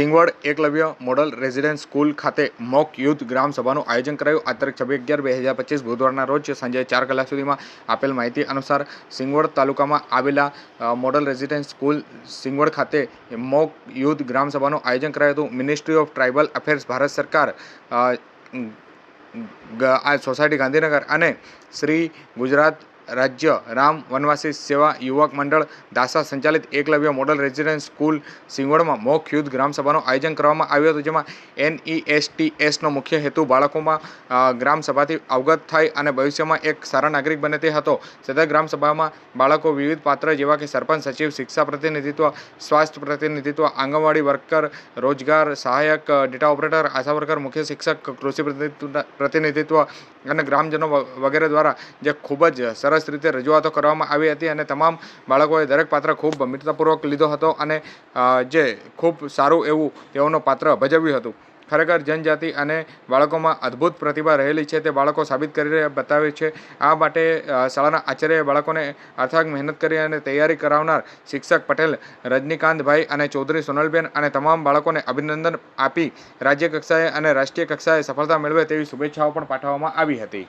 Singvad Eklavya model residence school ખાતે mock youth ગ્રામ સભાનું આયોજન કરાયું. આ તારીખ છવ્વીસ અગિયાર બે હજાર પચીસ બુધવારના રોજ સાંજે ચાર કલાક સુધીમાં આપેલ માહિતી અનુસાર સિંગવડ તાલુકામાં આવેલા મોડલ રેઝિડેન્સ સ્કૂલ સિંગવડ ખાતે મોક યુથ ગ્રામ સભાનું આયોજન કરાયું હતું. Ministry of tribal affairs, Bharat સરકાર સોસાયટી ગાંધીનગર અને શ્રી ગુજરાત રાજ્ય રામ વનવાસી સેવા યુવક મંડળ દાસા સંચાલિત એકલવ્ય મોડલ રેઝિડેન્સ સ્કૂલ સિંગવડમાં મોક યુદ્ધ ગ્રામસભાનું આયોજન કરવામાં આવ્યું હતું, જેમાં એનઈએસટીએસનો મુખ્ય હેતુ બાળકોમાં ગ્રામસભાથી અવગત થાય અને ભવિષ્યમાં એક સારા નાગરિક બને તે હતો. સદર ગ્રામ સભામાં બાળકો વિવિધ પાત્ર, જેવા કે સરપંચ, સચિવ, શિક્ષા પ્રતિનિધિત્વ, સ્વાસ્થ્ય પ્રતિનિધિત્વ, આંગણવાડી વર્કર, રોજગાર સહાયક, ડેટા ઓપરેટર, આશા વર્કર, મુખ્ય શિક્ષક, કૃષિ પ્રતિનિધિત્વ, અને ગ્રામજનો વગેરે દ્વારા, જે ખૂબ જ સરસ રીતે રજૂઆતો કરવામાં આવી હતી અને તમામ બાળકોએ દરેક પાત્ર ખૂબ ગંભીરતાપૂર્વક લીધો હતો અને જે ખૂબ સારું એવું તેઓનું પાત્ર ભજવ્યું હતું. ખરેખર જનજાતિ અને બાળકોમાં અદ્ભુત પ્રતિભા રહેલી છે તે બાળકો સાબિત કરી બતાવે છે. આ માટે શાળાના આચાર્યએ બાળકોને અથાગ મહેનત કરી અને તૈયારી કરાવનાર શિક્ષક પટેલ, રજનીકાંતભાઈ અને ચૌધરી સોનલબેન અને તમામ બાળકોને અભિનંદન આપી રાજ્ય કક્ષાએ અને રાષ્ટ્રીય કક્ષાએ સફળતા મેળવે તેવી શુભેચ્છાઓ પણ પાઠવવામાં આવી હતી.